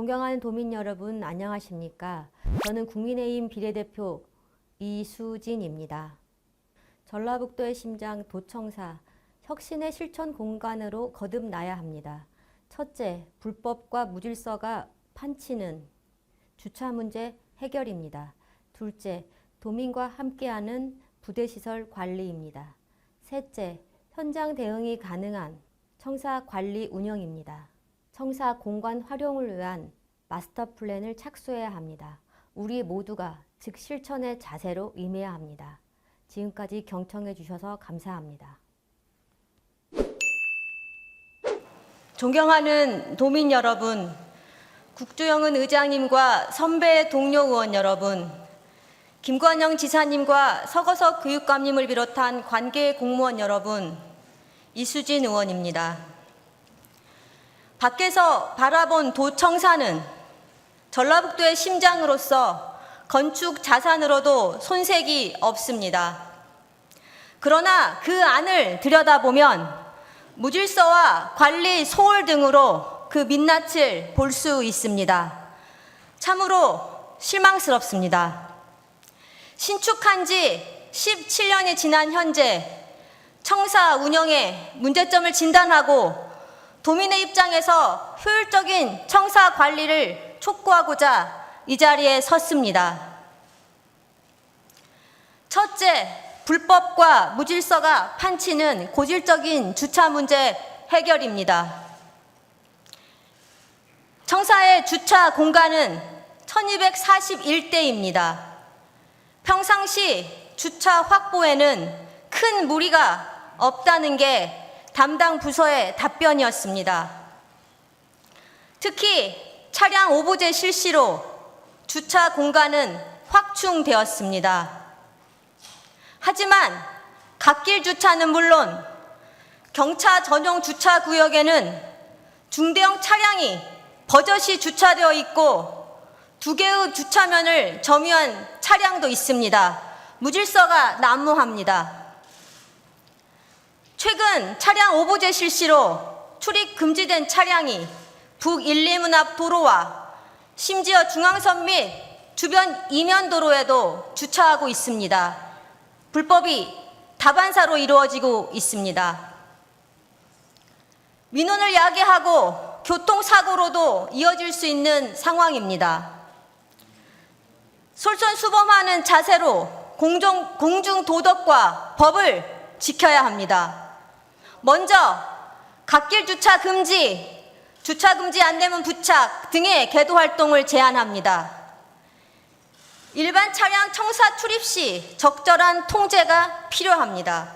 존경하는 도민 여러분, 안녕하십니까? 저는 국민의힘 비례대표 이수진입니다. 전라북도의 심장 도청사 혁신의 실천 공간으로 거듭나야 합니다. 첫째, 불법과 무질서가 판치는 주차 문제 해결입니다. 둘째, 도민과 함께하는 부대시설 관리입니다. 셋째, 현장 대응이 가능한 청사 관리 운영입니다. 청사 공간 활용을 위한 마스터 플랜을 착수해야 합니다. 우리 모두가 즉 실천의 자세로 임해야 합니다. 지금까지 경청해 주셔서 감사합니다. 존경하는 도민 여러분, 국주영은 의장님과 선배 동료 의원 여러분, 김관영 지사님과 서거석 교육감님을 비롯한 관계 공무원 여러분, 이수진 의원입니다. 밖에서 바라본 도청사는 전라북도의 심장으로서 건축 자산으로도 손색이 없습니다. 그러나 그 안을 들여다보면 무질서와 관리 소홀 등으로 그 민낯을 볼 수 있습니다. 참으로 실망스럽습니다. 신축한 지 17년이 지난 현재 청사 운영에 문제점을 진단하고 도민의 입장에서 효율적인 청사 관리를 촉구하고자 이 자리에 섰습니다. 첫째, 불법과 무질서가 판치는 고질적인 주차 문제 해결입니다. 청사의 주차 공간은 1241대입니다. 평상시 주차 확보에는 큰 무리가 없다는 게 담당 부서의 답변이었습니다. 특히 차량 오보제 실시로 주차 공간은 확충되었습니다. 하지만 갓길 주차는 물론 경차 전용 주차 구역에는 중대형 차량이 버젓이 주차되어 있고 두 개의 주차면을 점유한 차량도 있습니다. 무질서가 난무합니다. 최근 차량 오보제 실시로 출입 금지된 차량이 북 1, 2문 앞 도로와 심지어 중앙선 및 주변 이면도로에도 주차하고 있습니다. 불법이 다반사로 이루어지고 있습니다. 민원을 야기하고 교통사고로도 이어질 수 있는 상황입니다. 솔선수범하는 자세로 공정, 공중도덕과 법을 지켜야 합니다. 먼저 갓길 주차 금지, 주차 금지 안내문 부착 등의 계도 활동을 제한합니다. 일반 차량 청사 출입 시 적절한 통제가 필요합니다.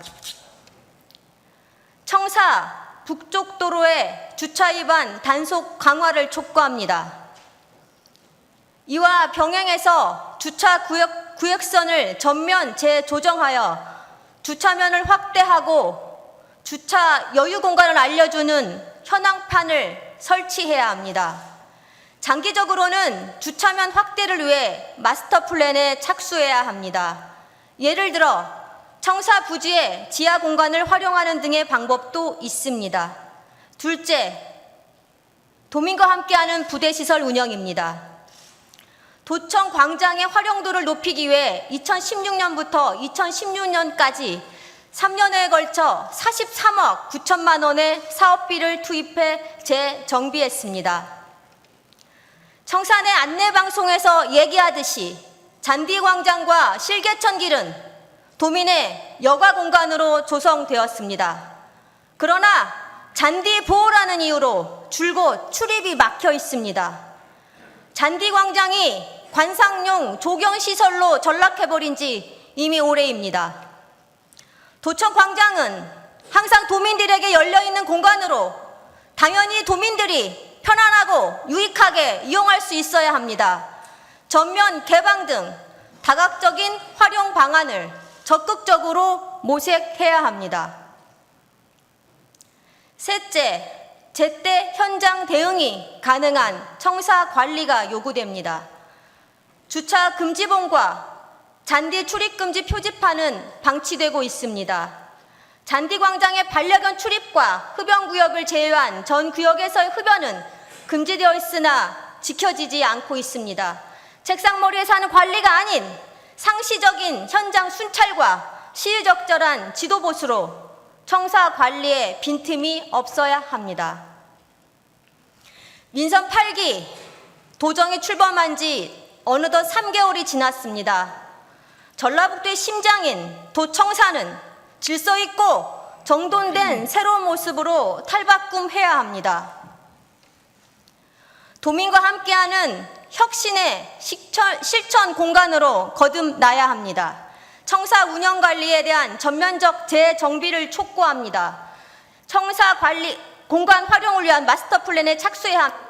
청사 북쪽 도로의 주차 위반 단속 강화를 촉구합니다. 이와 병행해서 주차 구역, 구역선을 전면 재조정하여 주차면을 확대하고 주차 여유 공간을 알려주는 현황판을 설치해야 합니다. 장기적으로는 주차면 확대를 위해 마스터 플랜에 착수해야 합니다. 예를 들어 청사 부지의 지하 공간을 활용하는 등의 방법도 있습니다. 둘째, 도민과 함께하는 부대시설 운영입니다. 도청 광장의 활용도를 높이기 위해 2016년부터 2016년까지 3년여에 걸쳐 43억 9천만 원의 사업비를 투입해 재정비했습니다. 청산의 안내방송에서 얘기하듯이 잔디광장과 실개천길은 도민의 여가 공간으로 조성되었습니다. 그러나 잔디 보호라는 이유로 줄곧 출입이 막혀 있습니다. 잔디광장이 관상용 조경시설로 전락해버린 지 이미 오래입니다. 도청 광장은 항상 도민들에게 열려 있는 공간으로 당연히 도민들이 편안하고 유익하게 이용할 수 있어야 합니다. 전면 개방 등 다각적인 활용 방안을 적극적으로 모색해야 합니다. 셋째, 제때 현장 대응이 가능한 청사 관리가 요구됩니다. 주차 금지봉과 잔디 출입 금지 표지판은 방치되고 있습니다. 잔디 광장의 반려견 출입과 흡연 구역을 제외한 전 구역에서의 흡연은 금지되어 있으나 지켜지지 않고 있습니다. 책상머리에 사는 관리가 아닌 상시적인 현장 순찰과 시의적절한 지도보수로 청사 관리에 빈틈이 없어야 합니다. 민선 8기 도정이 출범한 지 어느덧 3개월이 지났습니다. 전라북도의 심장인 도청사는 질서 있고 정돈된 새로운 모습으로 탈바꿈해야 합니다. 도민과 함께하는 혁신의 실천, 실천 공간으로 거듭나야 합니다. 청사 운영 관리에 대한 전면적 재정비를 촉구합니다. 청사 관리 공간 활용을 위한 마스터 플랜에 착수해야 합니다.